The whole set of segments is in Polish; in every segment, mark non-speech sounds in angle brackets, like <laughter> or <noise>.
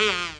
Yeah.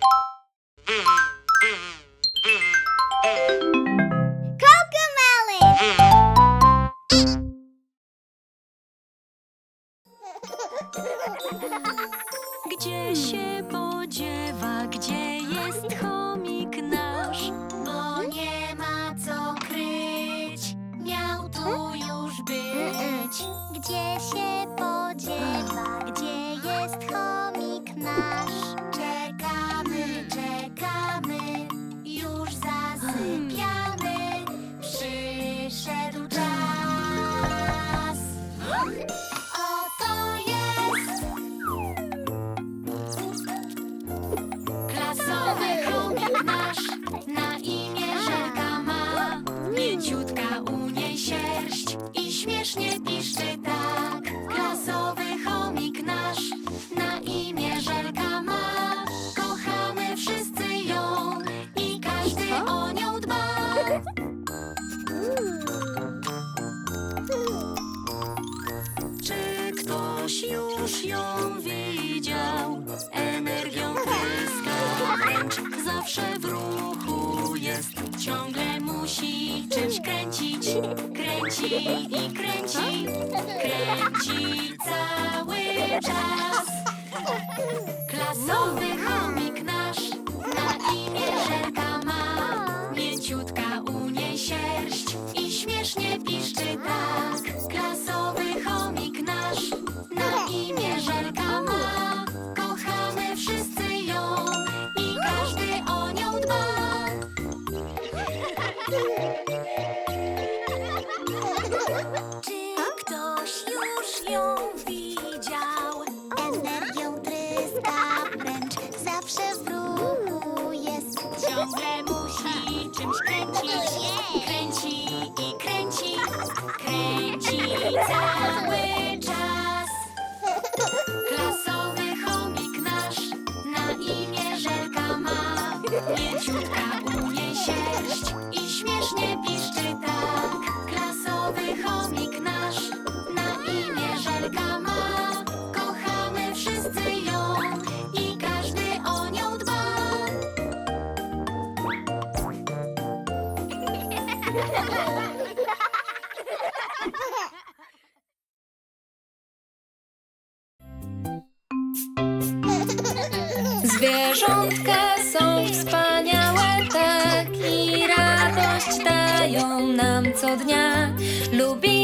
Secret. dają nam co dnia. Lubi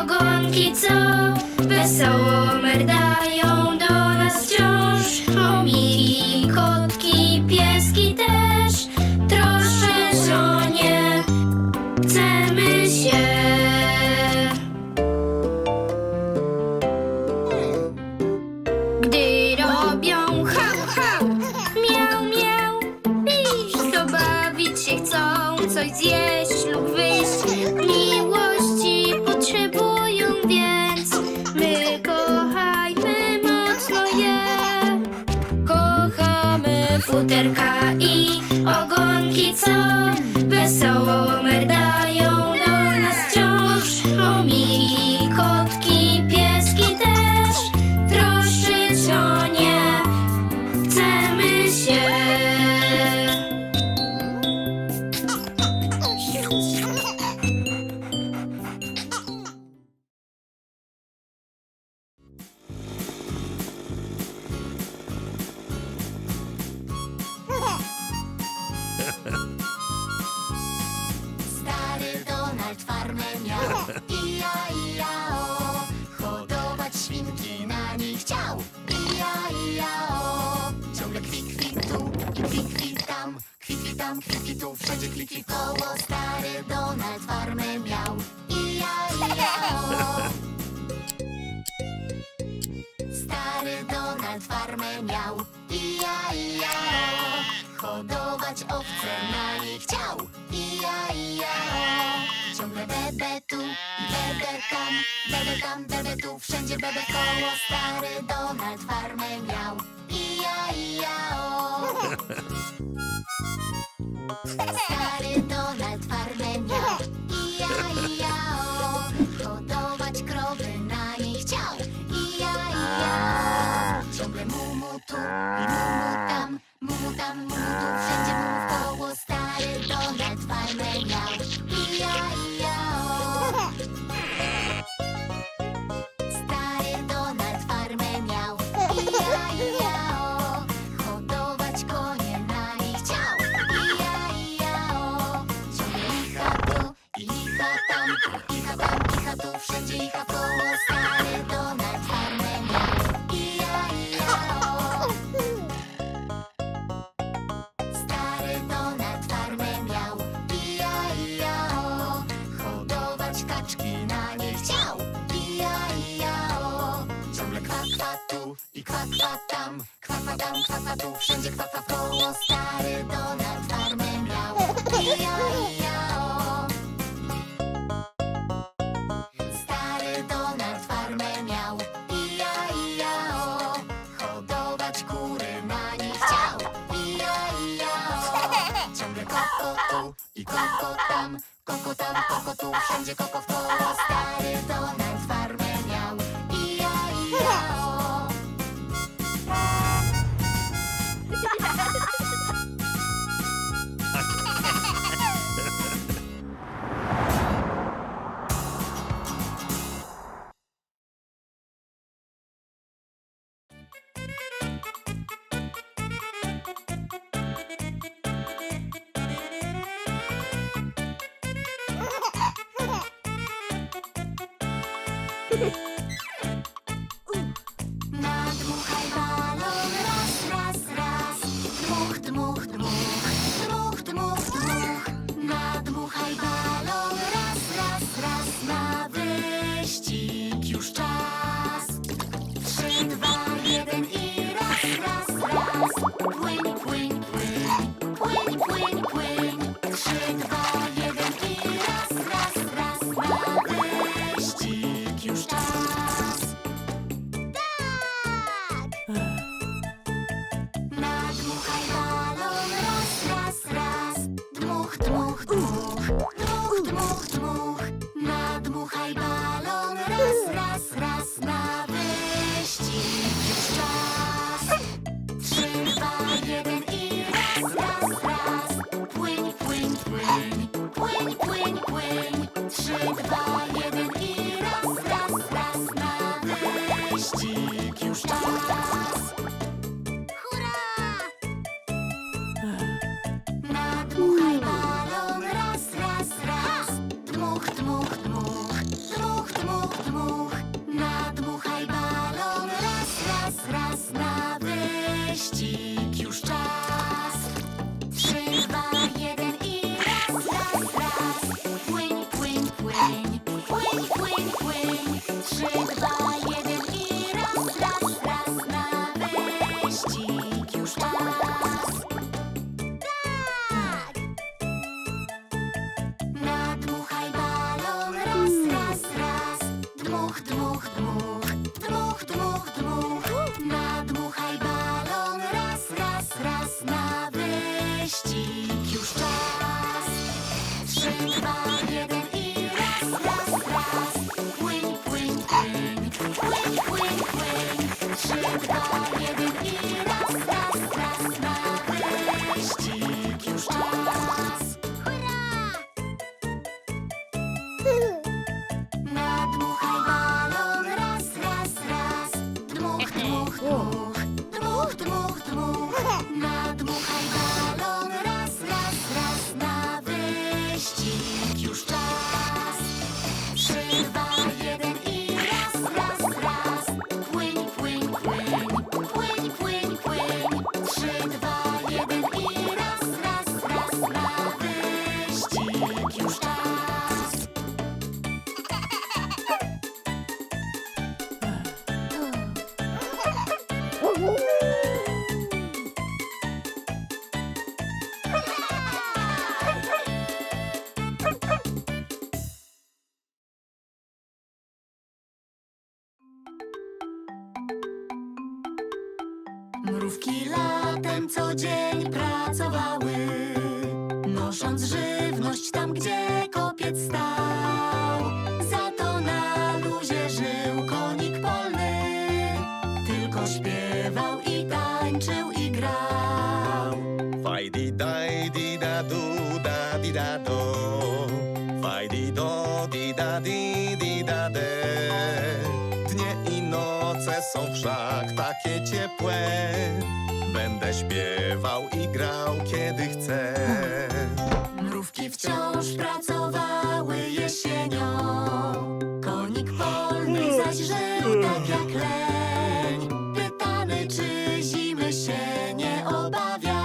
ogonki, co wesoło merdają do nas wciąż. O mili kotki, pieski. Yum, yum. tam, kwafa tu, wszędzie kwafa koło. Stary Donald farmę miał. Ija, ija, o. Stary Donald farmę miał. Ija, ija, o. Hodować kury na nie chciał. Ija, ija, o. Ciągle koko tu i koko tam. Koko tam, koko tu, wszędzie koko w koło. Stary Hehehe <laughs> with the dzień pracowały, nosząc żywność tam, gdzie kopiec stał. Za to na luzie żył konik polny, tylko śpiewał i tańczył i grał. Faj di daj di da du da di da do Faj di do di da di di da de Dnie i noce są wszak takie ciepłe śpiewał i grał kiedy chcę Mrówki wciąż pracowały jesienią. Konik polny zaś żył tak jak leń. Pytany, czy zimy się nie obawia.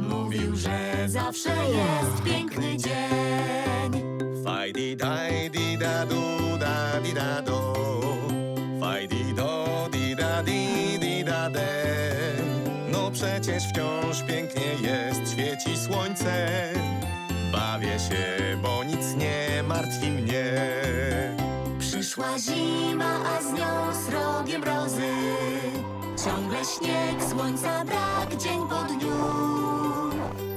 Mówił, że zawsze jest piękny dzień. Faj di daj di da du da di da do przecież wciąż pięknie jest, świeci słońce Bawię się, bo nic nie martwi mnie Przyszła zima, a z nią srogie mrozy. Ciągle śnieg, słońca brak dzień po dniu.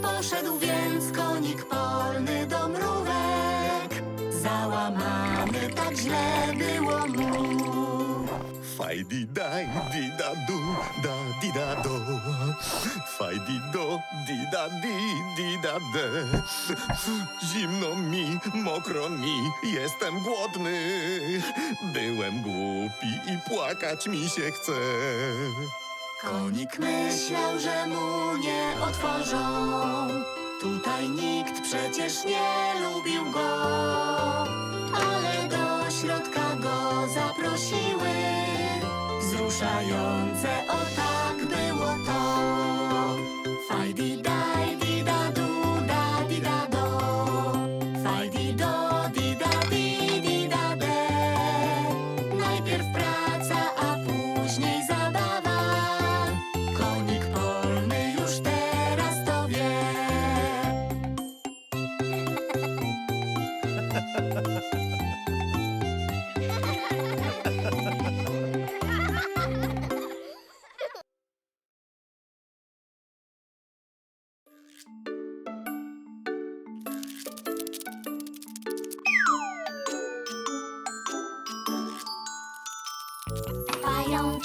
Poszedł więc konik polny do mrówek. Załamany, tak źle było mu. Faj di daj di da du da di da do Faj di do di da di di da de Zimno mi, mokro mi, jestem głodny Byłem głupi i płakać mi się chce Konik myślał, że mu nie otworzą. Tutaj nikt przecież nie lubił go. Ale do środka go zaprosiły. Wzruszające, o tak było to.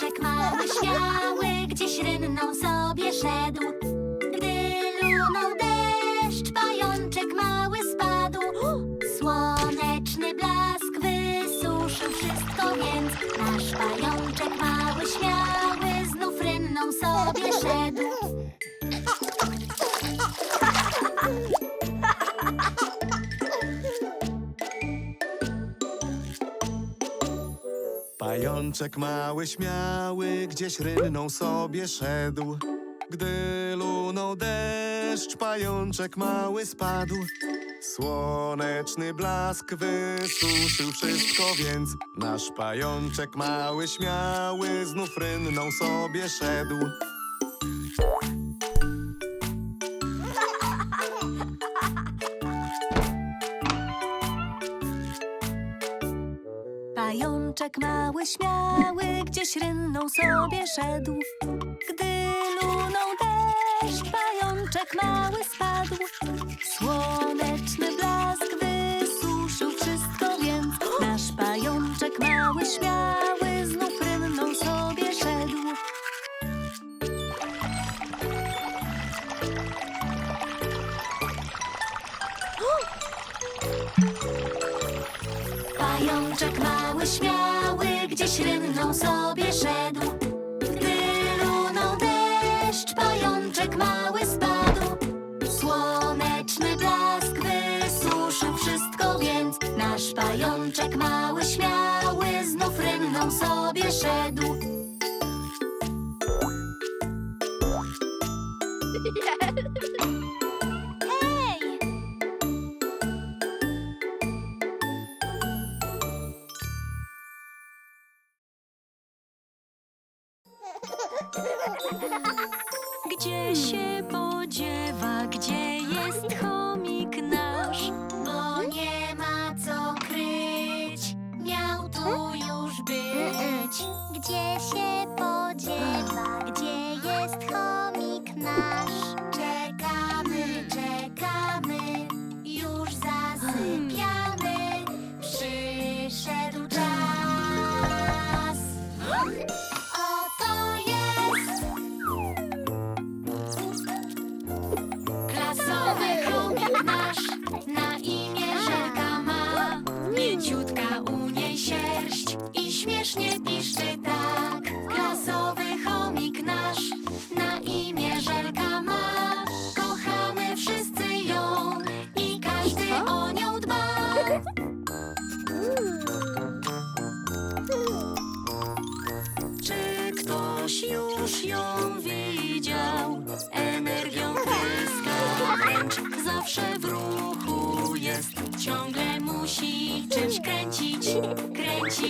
Mały, śmiały, gdzieś rynną sobie szedł. Gdy lunął deszcz, pajączek mały spadł. Słoneczny blask wysuszył wszystko, więc nasz pajączek mały, śmiały, znów rynną sobie szedł. Pajączek mały, śmiały, gdzieś rynną sobie szedł. Gdy lunął deszcz, pajączek mały spadł. Słoneczny blask wysuszył wszystko, więc nasz pajączek mały, śmiały, znów rynną sobie szedł. Śmiały, gdzieś rynną sobie szedł. Gdy lunął deszcz, pajączek mały spadł. Słoneczny blask wysuszył wszystko, więc nasz pajączek mały, śmiały, śrynną sobie szedł. Gdy runął deszcz, pajączek mały spadł. Słoneczny blask wysuszył wszystko, więc nasz pajączek mały śmiały znów rynną sobie szedł.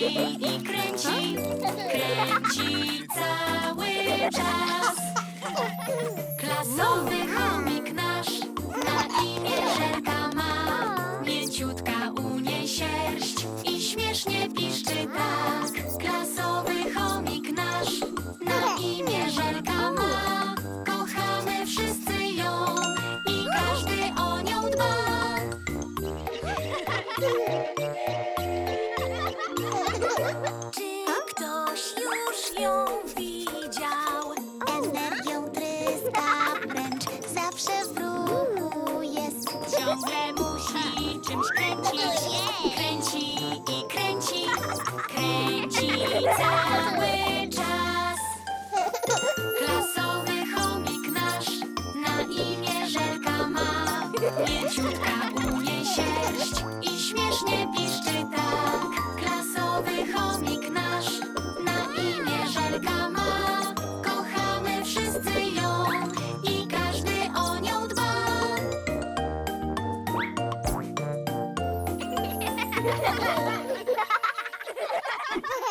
baby Ha ha ha!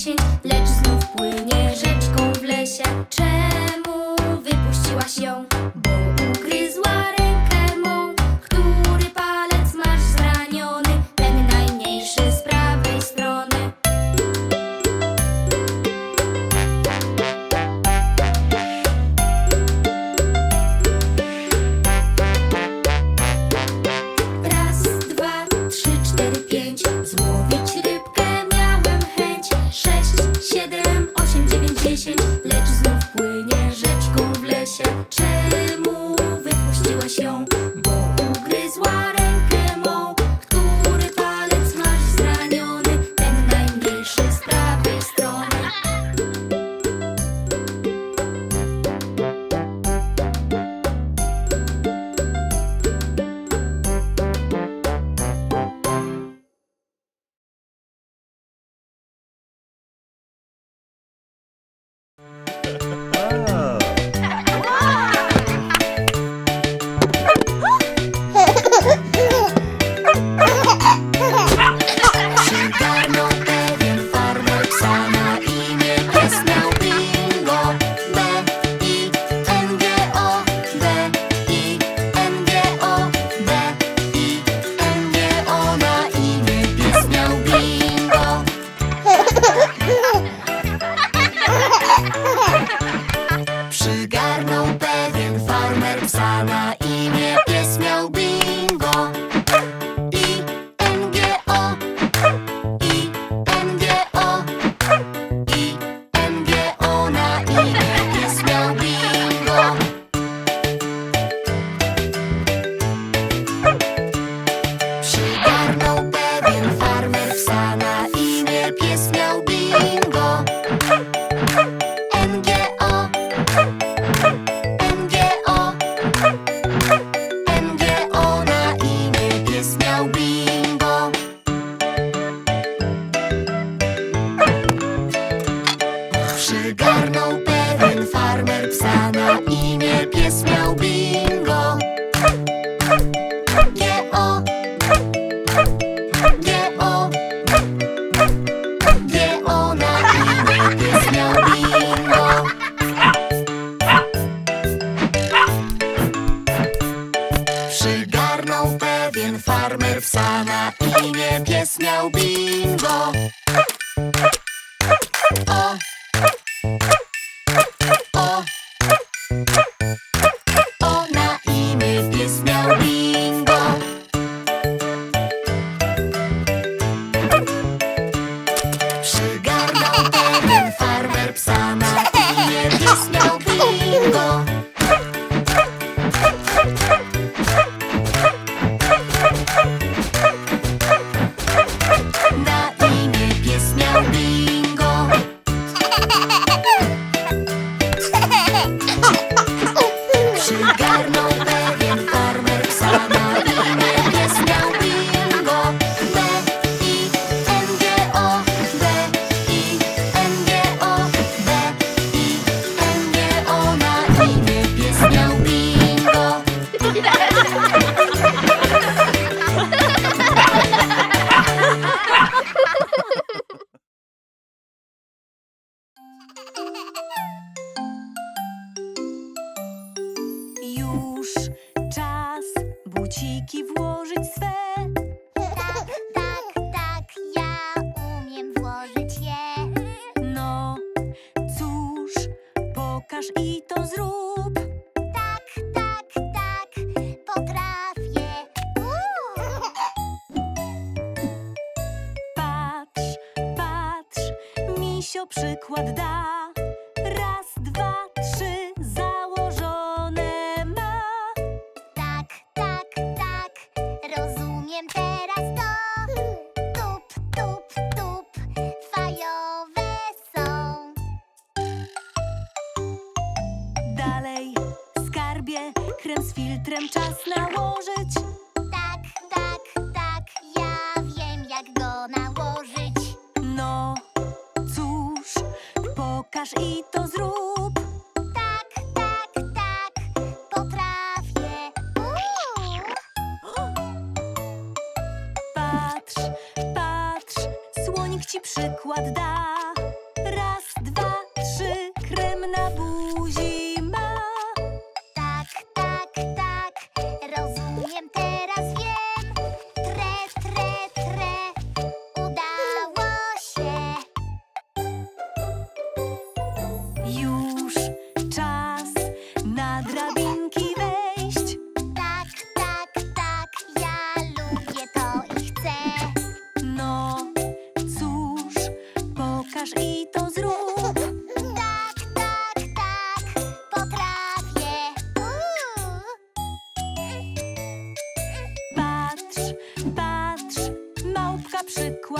patient. I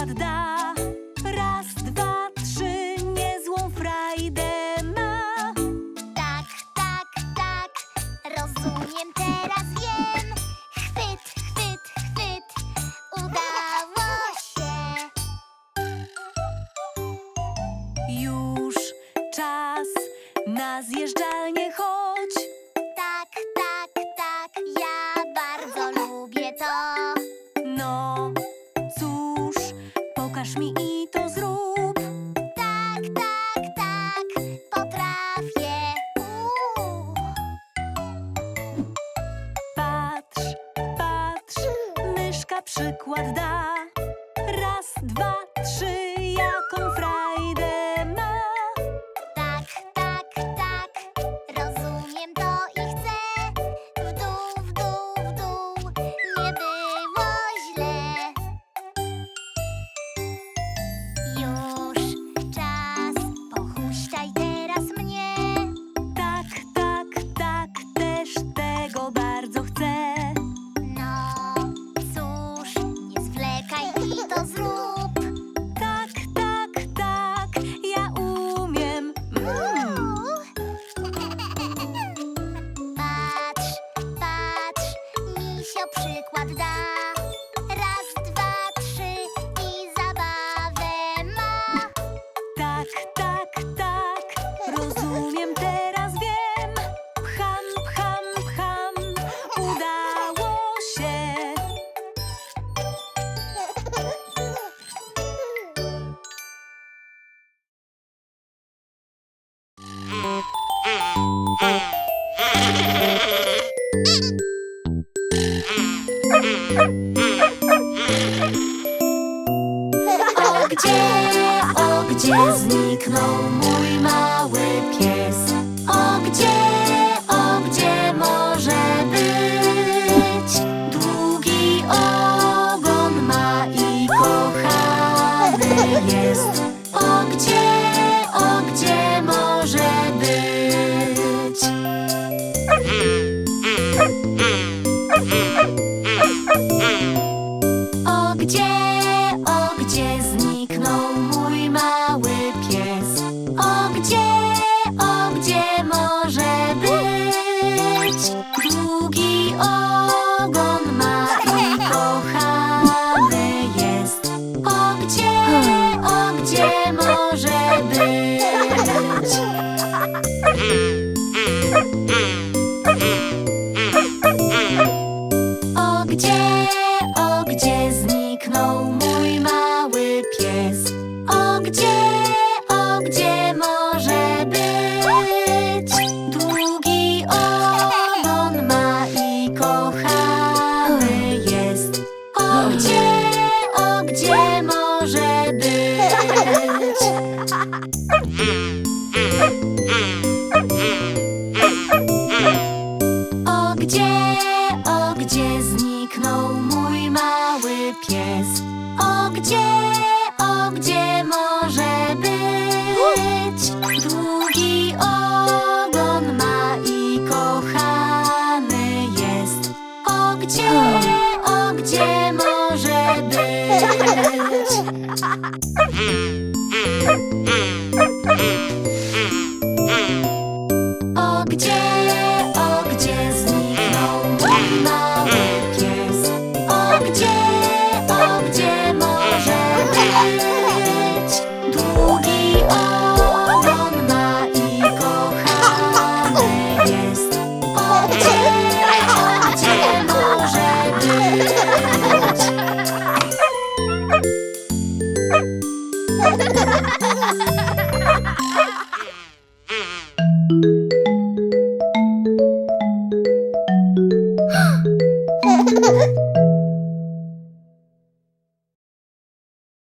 вода